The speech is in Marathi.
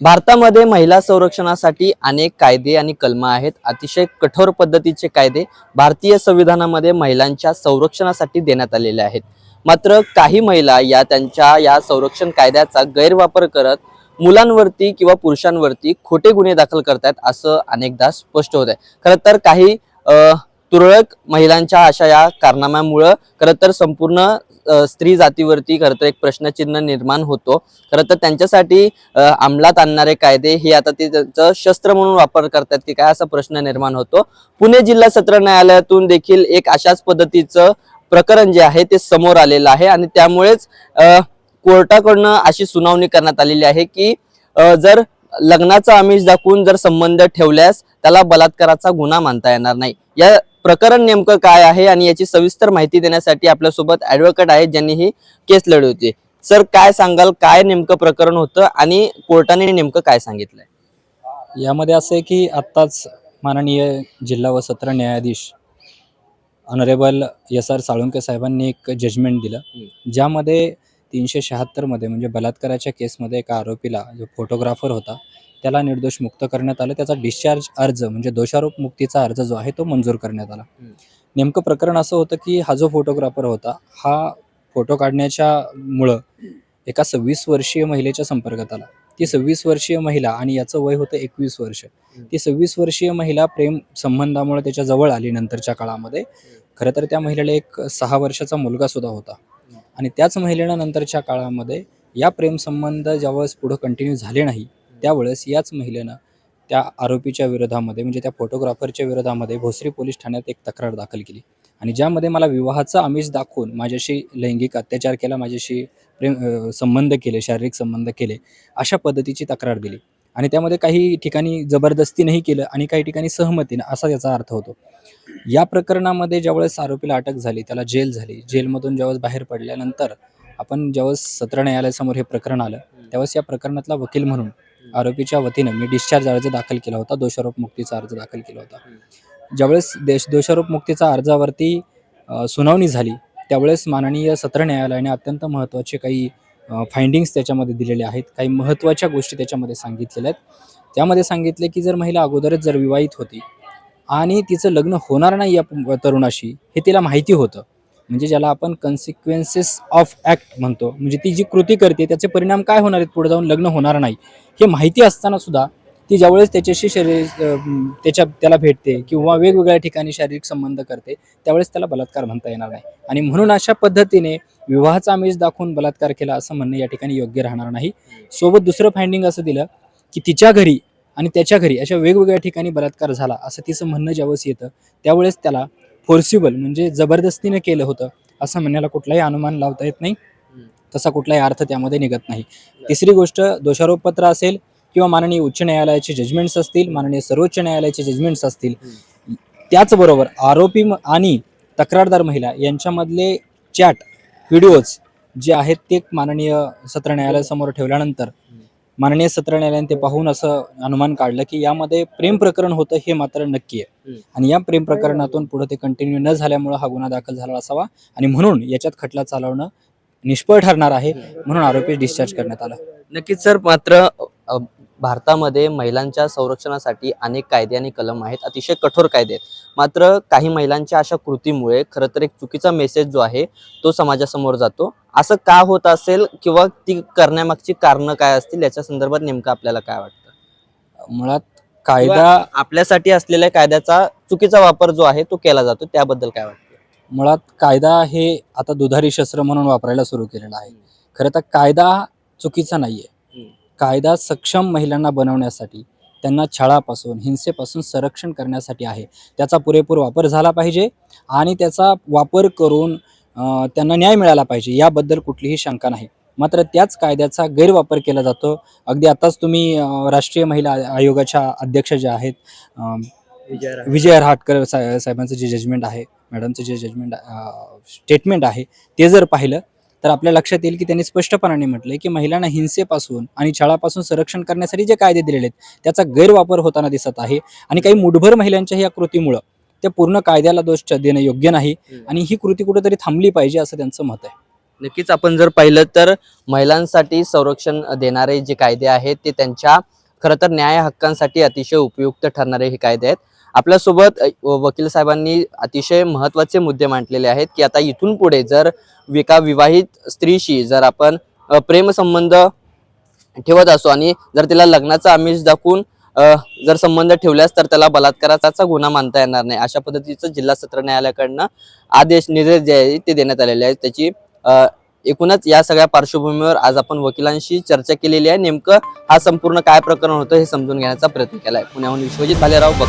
भारतामध्ये महिला संरक्षणासाठी अनेक कायदे आणि कलम आहेत. अतिशय कठोर पद्धतीचे कायदे भारतीय संविधानामध्ये महिलांच्या संरक्षणासाठी देण्यात आलेले आहेत. मात्र काही महिला या त्यांच्या या संरक्षण कायद्याचा गैरवापर करत मुलांवरती किंवा पुरुषांवरती खोटे गुन्हे दाखल करतात असं अनेकदा स्पष्ट होत आहे खरं तर काही तुरळक महिलांच्या अशा या कारनाम्यामुळं खरं तर संपूर्ण स्त्री जातीवरती खरं तर एक प्रश्नचिन्ह निर्माण होतो. खरं तर त्यांच्यासाठी अंमलात आणणारे कायदे हे आता ते त्यांचं शस्त्र म्हणून वापर करतात की काय असा प्रश्न निर्माण होतो. पुणे जिल्हा सत्र न्यायालयातून देखील एक अशाच पद्धतीचं प्रकरण जे आहे ते समोर आलेलं आहे आणि त्यामुळेच कोर्टाकडनं अशी सुनावणी करण्यात आलेली आहे की जर लग्नाचा आमिष दाखवून जर संबंध ठेवल्यास त्याला बलात्काराचा गुन्हा मानता येणार नाही. या प्रकरण नेमकं काय आहे आणि याची सविस्तर माहिती देण्यासाठी आपल्यासोबत ऍडव्होकेट आहेत ज्यांनी ही केस लढवली होती. सर काय सांगाल? काय नेमकं प्रकरण होतं आणि कोर्टाने नेमकं काय सांगितलंय? यामध्ये असं आहे की आत्ताच माननीय जिल्हा व सत्र न्यायाधीश ऑनरेबल एस आर साळुंके साहेबांनी एक जजमेंट दिलं ज्यामध्ये तीनशे शहात्तरमध्ये म्हणजे बलात्काराच्या केसमध्ये एका आरोपीला जो फोटोग्राफर होता त्याला निर्दोष मुक्त करण्यात आलं. त्याचा डिस्चार्ज अर्ज म्हणजे दोषारोप मुक्तीचा अर्ज जो आहे तो मंजूर करण्यात आला. नेमकं प्रकरण असं होतं की हा जो फोटोग्राफर होता हा फोटो काढण्याच्या मुळं एका सव्वीस वर्षीय महिलेच्या संपर्कात आला. ती सव्वीस वर्षीय महिला आणि याचं वय होतं एकवीस वर्ष. ती सव्वीस वर्षीय महिला प्रेम संबंधामुळे त्याच्याजवळ आली नंतरच्या काळामध्ये. खरं तर त्या महिलेला एक सहा वर्षाचा मुलगा सुद्धा होता. आणि त्याच महिलेनं नंतरच्या काळामध्ये या प्रेमसंबंध ज्यावेळेस पुढं कंटिन्यू झाले नाही त्यावेळेस याच महिलेनं त्या आरोपीच्या विरोधामध्ये म्हणजे त्या फोटोग्राफरच्या विरोधामध्ये भोसरी पोलीस ठाण्यात एक तक्रार दाखल केली. आणि ज्यामध्ये मला विवाहाचा आमिष दाखवून माझ्याशी लैंगिक अत्याचार केला माझ्याशी प्रेम संबंध केले शारीरिक संबंध केले अशा पद्धतीची तक्रार दिली. आणि त्यामध्ये काही ठिकाणी जबरदस्तीनंही केलं आणि काही ठिकाणी सहमतीनं असा याचा अर्थ होतो. या प्रकरणामध्ये ज्यावेळेस आरोपीला अटक झाली त्याला जेल झाली. जेलमधून ज्यावेळेस बाहेर पडल्यानंतर आपण ज्यावेळेस सत्र न्यायालयासमोर हे प्रकरण आलं त्यावेळेस या प्रकरणातला वकील म्हणून आरोपीच्या वतीनं मी डिस्चार्ज अर्ज दाखल केला होता. दोषारोप मुक्तीचा अर्ज दाखल केला होता. ज्यावेळेस देश दोषारोप मुक्तीचा अर्जावरती सुनावणी झाली त्यावेळेस माननीय सत्र न्यायालयाने अत्यंत महत्त्वाचे काही फाइंडिंग्स त्याच्यामध्ये दिलेले आहेत. काही महत्त्वाच्या गोष्टी त्याच्यामध्ये सांगितलेल्या आहेत. त्यामध्ये सांगितले की जर महिला अगोदरच जर विवाहित होती आणि तिचं लग्न होणार नाही या तरुणाशी हे तिला माहिती होतं. म्हणजे ज्याला आपण कन्सिक्वेन्सेस ऑफ ॲक्ट म्हणतो. म्हणजे ती जी कृती करते त्याचे परिणाम काय होणार आहेत? पुढे जाऊन लग्न होणार नाही. हे माहिती असताना सुद्धा ती ज्यावेळेस त्याच्याशी शरीर त्याच्या त्याला भेटते किंवा वेगवेगळ्या ठिकाणी शारीरिक संबंध करते त्यावेळेस त्याला बलात्कार म्हणता येणार नाही. आणि म्हणून अशा पद्धतीने विवाहाचा आमिष दाखवून बलात्कार केला असं म्हणणं या ठिकाणी योग्य राहणार नाही. सोबत दुसरं फाइंडिंग असं दिलं की तिच्या घरी आणि त्याच्या घरी अशा वेगवेगळ्या ठिकाणी बलात्कार झाला असं तिचं म्हणणं ज्यावेळेस येतं त्यावेळेस त्याला फोर्सिबल म्हणजे जबरदस्तीने केलं होतं असं म्हणण्याला कुठलाही अनुमान लावता येत नाही. तसा कुठलाही अर्थ त्यामध्ये निघत नाही. तिसरी गोष्ट दोषारोपपत्र असेल किंवा माननीय उच्च न्यायालयाचे जजमेंट्स असतील माननीय सर्वोच्च न्यायालयाचे जजमेंट्स असतील त्याचबरोबर आरोपी आणि तक्रारदार महिला यांच्यामधले चॅट व्हिडिओज जे आहेत ते माननीय सत्र न्यायालयासमोर ठेवल्यानंतर माननीय सत्र न्यायालयाने ते पाहून असं अनुमान काढलं की यामध्ये प्रेम प्रकरण होतं हे मात्र नक्की आहे. आणि या प्रेम प्रकरणातून पुढे ते कंटिन्यू न झाल्यामुळे हा गुन्हा दाखल झाला असावा. आणि म्हणून याच्यात खटला चालवणं निष्फळ ठरणार आहे म्हणून आरोपी डिस्चार्ज करण्यात आला. नक्कीच सर. मात्र भारतामध्ये महिलांच्या संरक्षणासाठी अनेक कायदे आणि कलम आहेत अतिशय कठोर कायदे आहेत. मात्र काही महिलांच्या अशा कृतीमुळे खरं तर एक चुकीचा मेसेज जो आहे तो समाजासमोर जातो. असं का होत असेल किंवा ती करण्यामागची कारणं काय असतील याच्या संदर्भात नेमकं आपल्याला काय वाटतं? मुळात कायदा आपल्यासाठी असलेल्या कायद्याचा चुकीचा वापर जो आहे तो केला जातो. त्याबद्दल काय वाटतं? मुळात कायदा हे आता दुधारी शस्त्र म्हणून वापरायला सुरू केलेला आहे. खरं तर कायदा चुकीचा नाहीये. हम्म. कायदा सक्षम महिलांना बनवण्यासाठी त्यांना छळापासून हिंसेपासून संरक्षण करण्यासाठी आहे. त्याचा पुरेपूर वापर झाला पाहिजे आणि त्याचा वापर करून त्यांना न्याय मिळाला पाहिजे याबद्दल कुठलीही शंका नाही. मात्र त्याच कायद्याचा गैरवापर केला जातो. अगदी आताच तुम्ही राष्ट्रीय महिला आयोगाच्या अध्यक्ष ज्या आहेत विजय रहाटकर. साहेबांचं जे जजमेंट आहे मॅडमचं जे जजमेंट स्टेटमेंट आहे ते जर पाहिलं तर आपल्या लक्षात येईल की त्यांनी स्पष्टपणाने म्हटलंय की महिलांना हिंसेपासून आणि छळापासून संरक्षण करण्यासाठी जे कायदे दिलेले आहेत त्याचा गैरवापर होताना दिसत आहे. आणि काही मुठभर महिलांच्या या कृतीमुळं त्या पूर्ण कायद्याला दोष देणं योग्य नाही आणि ही कृती कुठेतरी थांबली पाहिजे असं त्यांचं मत आहे. नक्कीच आपण जर पाहिलं तर महिलांसाठी संरक्षण देणारे जे कायदे आहेत ते त्यांच्या खरं तर न्याय हक्कांसाठी अतिशय उपयुक्त ठरणारे हे कायदे आहेत. आपल्यासोबत वकील साहेबांनी अतिशय महत्त्वाचे मुद्दे मांडलेले आहेत की आता इथून पुढे जर एका विवाहित स्त्रीशी जर आपण प्रेमसंबंध ठेवत असो आणि जर तिला लग्नाचा आमिष दाखवून जर संबंध ठेवल्यास तर त्याला बलात्काराचा गुन्हा मानता येणार नाही अशा पद्धतीचं जिल्हा सत्र न्यायालयाकडनं आदेश निर्देश जे आहे ते देण्यात आलेले आहेत. त्याची एकूणच या सगळ्या पार्श्वभूमीवर आज आपण वकिलांशी चर्चा केलेली आहे. नेमकं हा संपूर्ण काय प्रकरण होतं हे समजून घेण्याचा प्रयत्न केला आहे पुण्याहून विश्वजित भालेराव बघ.